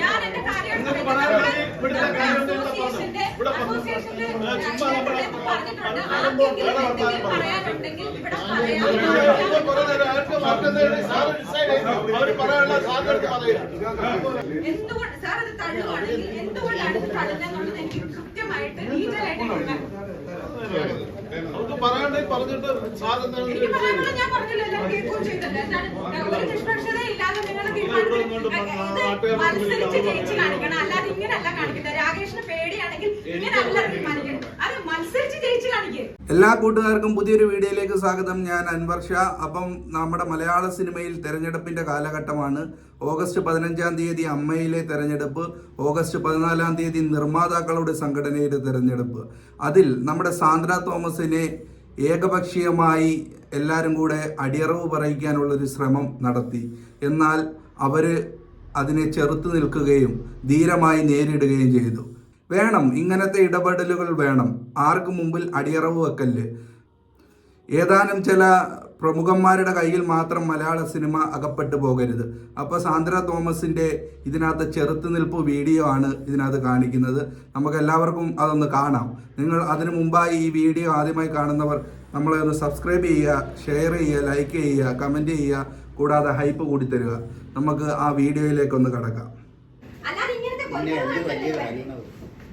ഞാൻ എന്റെ കാര്യം എന്തുകൊണ്ട് സാർ അത് തള്ളുവാണെങ്കിൽ എന്തുകൊണ്ടാണ് തള്ളുന്നതെന്നുള്ളത് എനിക്ക് കൃത്യമായിട്ട് ഡീറ്റെയിൽ ആയിട്ട്. നമുക്ക് പറയാണ്ടെങ്കിൽ പറഞ്ഞിട്ട് സാധനം പറഞ്ഞല്ലോ? എല്ലാം കൂട്ടുകാർക്കും പുതിയൊരു വീഡിയോയിലേക്ക് സ്വാഗതം. ഞാൻ അൻവർഷ ഷാ. അപ്പം നമ്മുടെ മലയാള സിനിമയിൽ തെരഞ്ഞെടുപ്പിന്റെ കാലഘട്ടമാണ്. ഓഗസ്റ്റ് പതിനഞ്ചാം തീയതി അമ്മയിലെ തെരഞ്ഞെടുപ്പ്. ഓഗസ്റ്റ് പതിനാലാം തീയതി നിർമ്മാതാക്കളുടെ സംഘടനയുടെ തെരഞ്ഞെടുപ്പ്. അതിൽ നമ്മുടെ സാന്ദ്ര തോമസിനെ ഏകപക്ഷീയമായി എല്ലാവരും കൂടെ അടിയറവ് പറയിക്കാനുള്ളൊരു ശ്രമം നടത്തി. എന്നാൽ അവർ അതിനെ ചെറുത്തു നിൽക്കുകയും ധീരമായി നേരിടുകയും ചെയ്തു. വേണം ഇങ്ങനത്തെ ഇടപെടലുകൾ വേണം. ആർക്ക് മുമ്പിൽ അടിയറവ് വെക്കല്ല്. ഏതാനും ചില പ്രമുഖന്മാരുടെ കയ്യിൽ മാത്രം മലയാള സിനിമ അകപ്പെട്ടു പോകരുത്. അപ്പോൾ സാന്ദ്ര തോമസിന്റെ ഇതിനകത്ത് ചെറുത്തുനിൽപ്പ് വീഡിയോ ആണ് ഇതിനകത്ത് കാണിക്കുന്നത്. നമുക്ക് എല്ലാവർക്കും അതൊന്ന് കാണാം. നിങ്ങൾ അതിനു മുമ്പായി ഈ വീഡിയോ ആദ്യമായി കാണുന്നവർ നമ്മളെ ഒന്ന് സബ്സ്ക്രൈബ് ചെയ്യുക ഷെയർ ചെയ്യുക ലൈക്ക് ചെയ്യുക കമന്റ് ചെയ്യുക കൂടാതെ ഹൈപ്പ് കൂടി തരിക. നമുക്ക് ആ വീഡിയോയിലേക്ക് ഒന്ന് കടക്കാം. അല്ലാതെ ഇങ്ങനത്തെ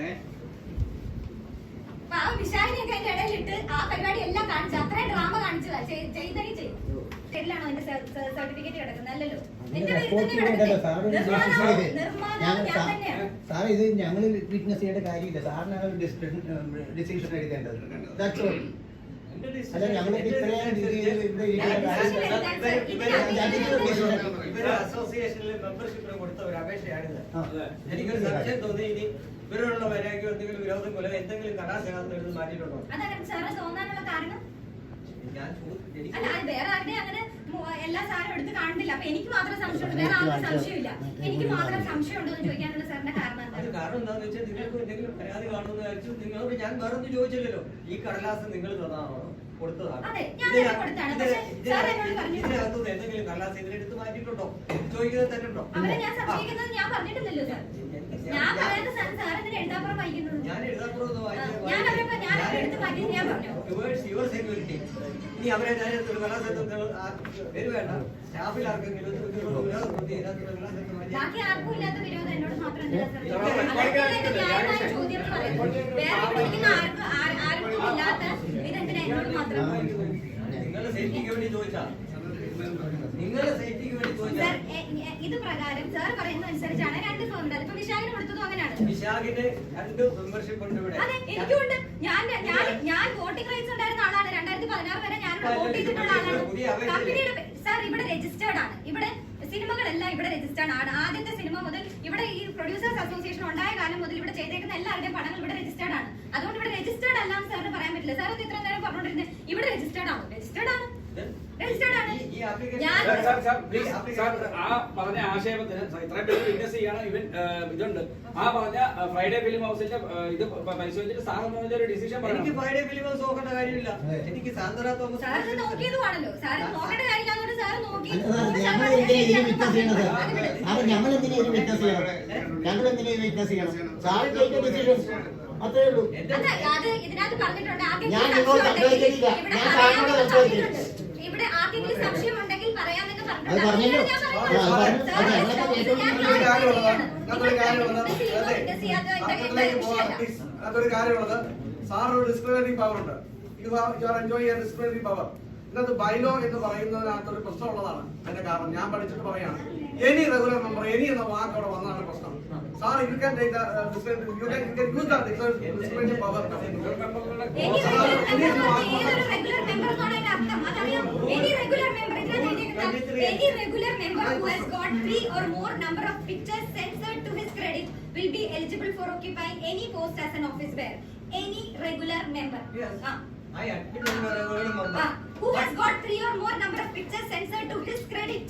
ഏ? അപ്പൊ കൊടുക്കും വിശാലിനെയൊക്കെ അതിന്റെ ഇടയിലിട്ട് ആ പരിപാടി എല്ലാം കാണിച്ചു ഡ്രാമ കാണിച്ചതാ. ചെയ്തെങ്കിൽ എന്റെ സർട്ടിഫിക്കറ്റ് സാർ ഇത് ഞങ്ങൾ വിറ്റ്നസ് ചെയ്യേണ്ട കാര്യമില്ല. സാറിനാണ് ഡിസിഷൻ എടുക്കേണ്ടത്. അല്ല ഞങ്ങൾ ഇത്രയും അസോസിയേഷനിൽ മെമ്പർഷിപ്പിന് കൊടുത്ത ഒരു അപേക്ഷയാണിത്. എനിക്കൊരു സംശയം തോന്നി. ഇനി ഇവരോടുള്ള വരാക്കി എന്തെങ്കിലും വിരോധം കൊല എന്തെങ്കിലും കടാശകാലത്ത് എഴുതി മാറ്റിയിട്ടുണ്ടോ? അതങ്ങനെ? തോന്നാനുള്ള കാരണം? ഞാൻ ചോ- എനിക്ക് അല്ല അത് വേറെ ആരുടെ അങ്ങനെ സാറും എടുത്ത് കാണുന്നില്ല. അപ്പൊ എനിക്ക് മാത്രം സംശയമുണ്ട് വേറെ ആർക്കും സംശയമില്ല. എനിക്ക് മാത്രം സംശയമുണ്ടോ എന്ന് ചോദിക്കാനുള്ള സാറിന്റെ കാരണം അത് കാരണം എന്താണെന്ന് വെച്ചാൽ നിങ്ങൾക്ക് എന്തെങ്കിലും പരാതി കാണുമെന്ന് വിചാരിച്ചു. നിങ്ങളോട് ഞാൻ വേറൊന്നും ചോദിച്ചില്ലല്ലോ. ഈ കടലാസ് നിങ്ങൾ തന്നതാണോ കൊടുത്തതാണോ. തന്നെ. ഇതിനകത്തുനിന്ന് എന്തെങ്കിലും കടലാസ് ഇതിനെടുത്ത് മാറ്റിയിട്ടുണ്ടോ? ചോദിക്കുന്നത് തെറ്റുണ്ടോ അവരെ ഞാൻ പറഞ്ഞിട്ടില്ലല്ലോ സാർ. ഞാൻ പറയുന്ന സാർ എന്തിനാ എഴുതാപ്പുറം വായിക്കുന്നത്? ഞാൻ എഴുതാപ്പുറത്ത് ആ, ഞാൻ അവരെ ഞാൻ അവരെ എടുത്ത് മാറ്റി ഞാൻ പറഞ്ഞു. ടുവേഴ്സ് യുവർ സെക്യൂരിറ്റി ഇനി അവരെ ഒരു കലാസംഘം പേര് വേണ്ട. സ്റ്റാഫിൽ ആർക്കെങ്കിലും തോന്നി ബാക്കി ആർക്കും ഇല്ലാത്ത വിരോധം എന്നോട് മാത്രം ചോദ്യം പറയുന്നത്. വേറെ ആർക്കും ഇല്ലാത്ത ഇത് പ്രകാരം സാർ പറയുന്നത് അനുസരിച്ചാണ് രണ്ട് ഉണ്ട് ഇപ്പൊ വിശാഖിന് കൊടുത്തതും അങ്ങനെയാണ്. വിശാഖിന് രണ്ട് മെമ്പർഷിപ്പ് ഉണ്ട് ഇവിടെ. അതെ എനിക്കുണ്ട്. ഞാൻ ഞാൻ ഞാൻ വോട്ടിംഗ് റൈറ്റ്സ് ഉണ്ടായിരുന്ന ആളാണ്. രണ്ടായിരത്തി പതിനാറ് വരെ ഞാൻ വോട്ട് ചെയ്തിട്ടുള്ള ആളാണ്. കമ്പനിയുടെ സാർ ഇവിടെ രജിസ്റ്റേർഡ് ആണ്. ഇവിടെ സിനിമകളെല്ലാം ഇവിടെ രജിസ്റ്റേർഡ് ആണ്. ആദ്യത്തെ സിനിമ മുതൽ ഇവിടെ ഈ പ്രൊഡ്യൂസേഴ്സ് അസോസിയേഷൻ ഉണ്ടായ കാലം മുതൽ ഇവിടെ ചെയ്തേക്കുന്ന എല്ലാവരുടെയും പടങ്ങൾ ഇവിടെ രജിസ്റ്റേർഡ് ആണ്. അതുകൊണ്ട് ഇവിടെ രജിസ്റ്റേർഡ് അല്ലാന്ന് സാറിന് പറയാൻ പറ്റില്ല. സാർ ഇത്ര ഇവിടെ രജിസ്റ്റേർഡ് ആണോ. രജിസ്റ്റേർഡ് ആണ്? ആ പറഞ്ഞ ആക്ഷേപത്തിന് ഇത്രയും പേര് വിറ്റ്നസ് ചെയ്യണം. ഇവൻ ഇതുണ്ട്. ആ പറഞ്ഞ ഫ്രൈഡേ ഫിലിം ഹൗസിന്റെ ഇത് പരിശോധിച്ചിട്ട് സാർ ഒരു ഡിസിഷൻ എനിക്ക് ഫ്രൈഡേ ഫിലിം ഹൗസ് നോക്കേണ്ട കാര്യമില്ല. എനിക്ക് സാന്ദ്ര തോമസ് ഞങ്ങൾ എന്തിനാ ഇതിന് വിറ്റ്നസ് ചെയ്യണം? ഞങ്ങൾ എന്തിനാ ഇതിന് വിറ്റ്നസ് ചെയ്യണം? സാറ് ടേക്ക് ഡിസിഷൻ അത്രേ ഉള്ളൂ. ഞാൻ നിങ്ങളോട് സംസാരിക്കുന്നില്ല. ഞാൻ സാറിനോട് സംസാരിക്കും. പറഞ്ഞിട്ടുണ്ട്. ഇവിടെ ആർക്കെങ്കിലും സംശയം ഉണ്ടെങ്കിൽ പറയാമെന്ന് അത് പറഞ്ഞല്ലോ. അത് ഞങ്ങളൊക്കെ ഞാൻ അതൊരു കാര്യമുള്ളത് ഒരു ഡിസ്ക്രിമിനേറ്റിംഗ് പവർ ഉണ്ട്. You you are enjoy discriminating power ഇതിനകത്ത് ബൈലോ എന്ന് പറയുന്നതിനകത്ത് ഒരു പ്രശ്നമുള്ളതാണ്. അതിന്റെ കാരണം ഞാൻ പഠിച്ചിട്ട് പറയാണ്. എനി റെഗുലർ മെമ്പർ എനി എന്ന വാക്ക് അവിടെ വന്നതാണ് പ്രശ്നം. Sir, you can take uh. You can, you can use power. Any regular member who has got three or more number of pictures censored to his credit will be eligible for occupying any post as an office bearer. Any regular member. Yes. Uh. I am. Regular member. Ah. Who has got three or more number of pictures censored to his credit.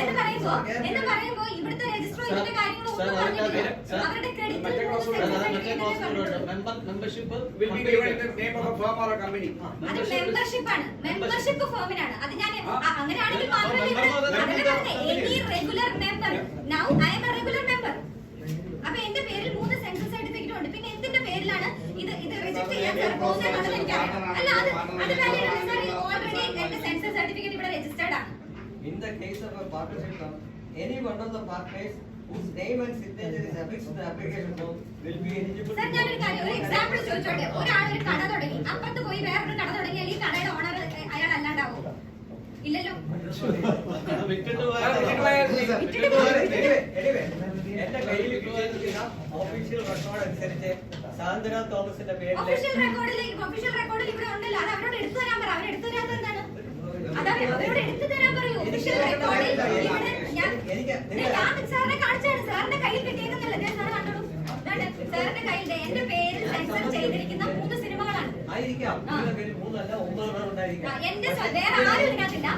എന്ന് പറയുമ്പോ എന്ന് പറയുമ്പോ ഇവിടുത്തെ register ഇതിന്റെ കാര്യങ്ങളൊന്നും sir, പറഞ്ഞിട്ടില്ല. അവരുടെ credit membership will be given in the name of a firm or a company. അത് മെമ്പർഷിപ്പ് ആണ്. മെമ്പർഷിപ്പ് ഫോമിനാണ് അത് ഞാൻ അങ്ങനെയാണെങ്കിൽ മാത്രമേ any regular member now I'm a regular member അപ്പൊ എന്റെ പേരിൽ മൂന്ന് സെൻസസ് സർട്ടിഫിക്കറ്റ് ഉണ്ട്. പിന്നെ എന്തിന്റെ പേരിലാണ് ഇത് ഇത് റിജക്ട് ചെയ്യാൻ സർപ്പോസ് എന്നുള്ളത് എനിക്കറിയാം അല്ല അത് അത് കാര്യമാണ് സാർ ഓൾറെഡി എന്റെ സെൻസർ സർട്ടിഫിക്കറ്റ് ഇവിടെ രജിസ്റ്റേർഡ് ആണ് In the case of a partnership firm, any one of the partners whose name and signature is affixed to the application form will be eligible. Sir, ഞാൻ ഒരു കാര്യം ഒരു example ചോദിച്ചോട്ടെ. ഒരാൾ ഒരു കട തുടങ്ങി. അപ്പുറത്ത് പോയി വേറൊരു കട തുടങ്ങിയാൽ ഈ കടയുടെ ഓണർ അയാൾ അല്ലാണ്ടാവും ഇല്ലല്ലോ? എന്റെ കയ്യിൽ ഒഫീഷ്യൽ റെക്കോർഡ് അനുസരിച്ച് സാന്ത്വന തോമസിന്റെ പേരിൽ ഒഫീഷ്യൽ റെക്കോർഡിൽ ഒഫീഷ്യൽ റെക്കോർഡിൽ ഇവിടെ ഉണ്ടല്ലോ. അത് അവരോട് എടുത്തു തരാൻ പറ. അവർ എടുത്തു തരാത്ത എന്താണ്? സാറിന്റെ കയ്യിൽ എന്റെ പേരിൽ സെൻസർ ചെയ്തിരിക്കുന്ന മൂന്ന് സിനിമകളാണ്. എന്റെ വേറെ ആരും ഇതിനകത്തില്ല.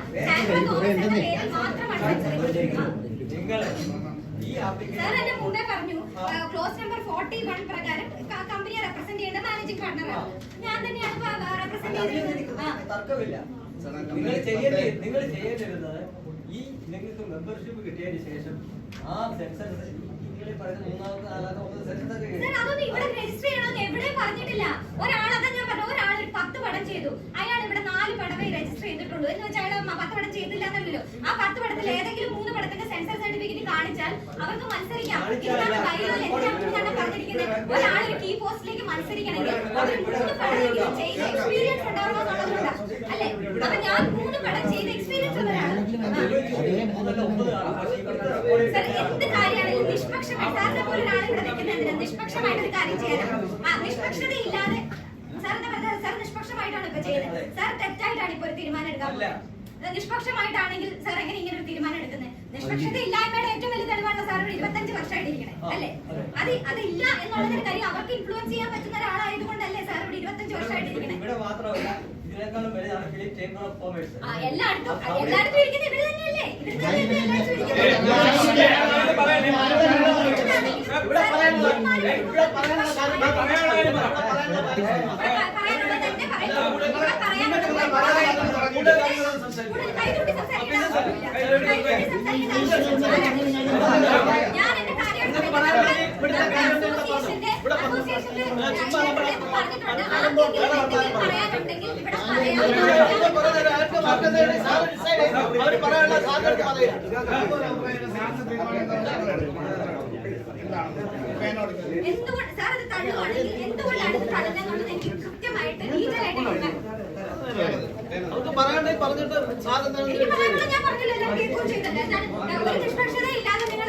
പേരിൽ മാത്രമാണ് സാർ മുമ്പേ പറഞ്ഞു. ക്ലോസ് നമ്പർ ഫോർട്ടി വൺ പ്രകാരം കമ്പനിയെ റെപ്രസെന്റ് ചെയ്യേണ്ട മാനേജിംഗ് പാർട്ണറാണ് ഞാൻ തന്നെയാണ് റെപ്രസെന്റ് ചെയ്തിരുന്നത് തർക്കമില്ല. നിങ്ങൾ ചെയ്യേണ്ടി നിങ്ങൾ ചെയ്യേണ്ടിരുന്നത് ഈ നിങ്ങൾക്ക് മെമ്പർഷിപ്പ് കിട്ടിയതിന് ശേഷം ആ സെൻസർ നിങ്ങൾ പറയുന്ന മൂന്നാമത്തെ നാലാമത്തെ ഒന്ന് സെൻസർ പറഞ്ഞിട്ടില്ല. ഒരാൾ അതാ ഞാൻ പറഞ്ഞു ഒരാൾ ഒരു പത്ത് പടം ചെയ്തു. അയാൾ ഇവിടെ നാല് പടമേ രജിസ്റ്റർ ചെയ്തിട്ടുള്ളൂ. എന്ന് വെച്ചാൽ അയാൾ പത്ത് പടം ചെയ്തില്ല എന്നല്ലോ ആ പത്ത് പടത്തിൽ ഏതെങ്കിലും മൂന്ന് പടത്തിന്റെ സെൻസർ സർട്ടിഫിക്കറ്റ് കാണിച്ചാൽ അവർക്ക് മത്സരിക്കാം. ഇതാണ് ബൈലോയിൽ എന്തിനാണ് പറഞ്ഞിരിക്കുന്നത്. ഒരാൾ ഒരു കീ പോസ്റ്റിലേക്ക് മത്സരിക്കണമെങ്കിൽ അവർ മൂന്ന് പടമെങ്കിലും ചെയ്ത് എക്സ്പീരിയൻസ് ഉണ്ടാവണമെന്നുള്ളതുകൊണ്ടാ എന്ത് കാര്യമാണെങ്കിലും നിഷ്പക്ഷമായി സാറിനെ പോലെ ഒരാൾ ഇവിടെ നിൽക്കുന്നതിന് നിഷ്പക്ഷമായിട്ട് ഒരു കാര്യം ചെയ്യാനാണ് ആ നിഷ്പക്ഷത ഇല്ലാതെ പറഞ്ഞത് സാർ നിഷ്പക്ഷമായിട്ടാണ് ഇപ്പൊ ചെയ്യുന്നത് സാർ തെറ്റായിട്ടാണ് ഇപ്പൊ ഒരു തീരുമാനം എടുക്കാൻ പോകുന്നത്. നിഷ്പക്ഷമായിട്ടാണെങ്കിൽ സാർ എങ്ങനെ ഇങ്ങനെ ഒരു തീരുമാനം എടുക്കുന്നത്? നിഷ്പക്ഷത ഇല്ലായ്മയുടെ ഏറ്റവും വലിയ തെളിവാണ് സാർ ഒരു ഇരുപത്തഞ്ച് വർഷമായിട്ട് ഇരിക്കണേ. അല്ലേ? അത്. അതില്ല എന്നുള്ളതിന് കാര്യം അവർക്ക് ഇൻഫ്ലുവൻസ് ചെയ്യാൻ പറ്റുന്ന ഒരാളായതുകൊണ്ടല്ലേ സാർ ഇവിടെ ഇരുപത്തഞ്ച് വർഷമായിട്ട് ഇരിക്കണേ ഇവിടെ മാത്രമല്ല ഇതിനേക്കാളും വലുതാണ് ഫിലിം ചേംബർ ഓഫ് കോമേഴ്സ് ആ അവർ പറയാനുള്ള സാധ്യത എന്തുകൊണ്ട് സാർ അത് തള്ളുവാണെങ്കിൽ എന്തുകൊണ്ടാണ് ഇത് തള്ളുന്നതെന്നുള്ളത് എനിക്ക് കൃത്യമായിട്ട് ഡീറ്റെയിൽ ആയിട്ട് പറയാണ്ടേ പറഞ്ഞിട്ട് ഞാൻ പറഞ്ഞില്ലല്ലോ, കേൾക്കുകയും ചെയ്തല്ലോ. എന്താണ് ഒരു നിഷ്പക്ഷതയില്ലാതെ നിങ്ങൾ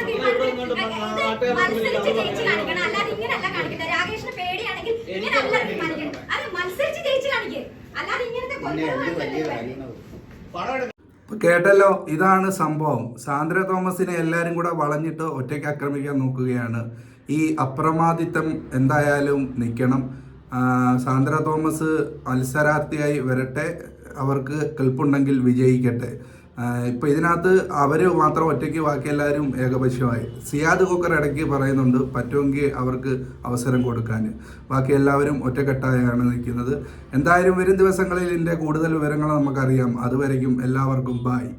കേട്ടല്ലോ ഇതാണ് സംഭവം. സാന്ദ്ര തോമസിനെ എല്ലാരും കൂടെ വളഞ്ഞിട്ട് ഒറ്റയ്ക്ക് ആക്രമിക്കാൻ നോക്കുകയാണ്. ഈ അപ്രമാദിത്വം എന്തായാലും നിൽക്കണം ആ, സാന്ദ്ര തോമസ് മത്സരാർത്ഥിയായി വരട്ടെ. അവർക്ക് കെൽപ്പുണ്ടെങ്കിൽ വിജയിക്കട്ടെ. ഇപ്പൊ ഇതിനകത്ത് അവർ മാത്രം ഒറ്റയ്ക്ക് ബാക്കി എല്ലാവരും ഏകപക്ഷമായി സിയാദ് കൊക്കർ ഇടയ്ക്ക് പറയുന്നുണ്ട് പറ്റുമെങ്കിൽ അവർക്ക് അവസരം കൊടുക്കാൻ. ബാക്കി എല്ലാവരും ഒറ്റക്കെട്ടായാണ് നിൽക്കുന്നത്. എന്തായാലും വരും ദിവസങ്ങളിൽ ഇതിന്റെ കൂടുതൽ വിവരങ്ങൾ നമുക്കറിയാം. അതുവരയ്ക്കും എല്ലാവർക്കും ബായ്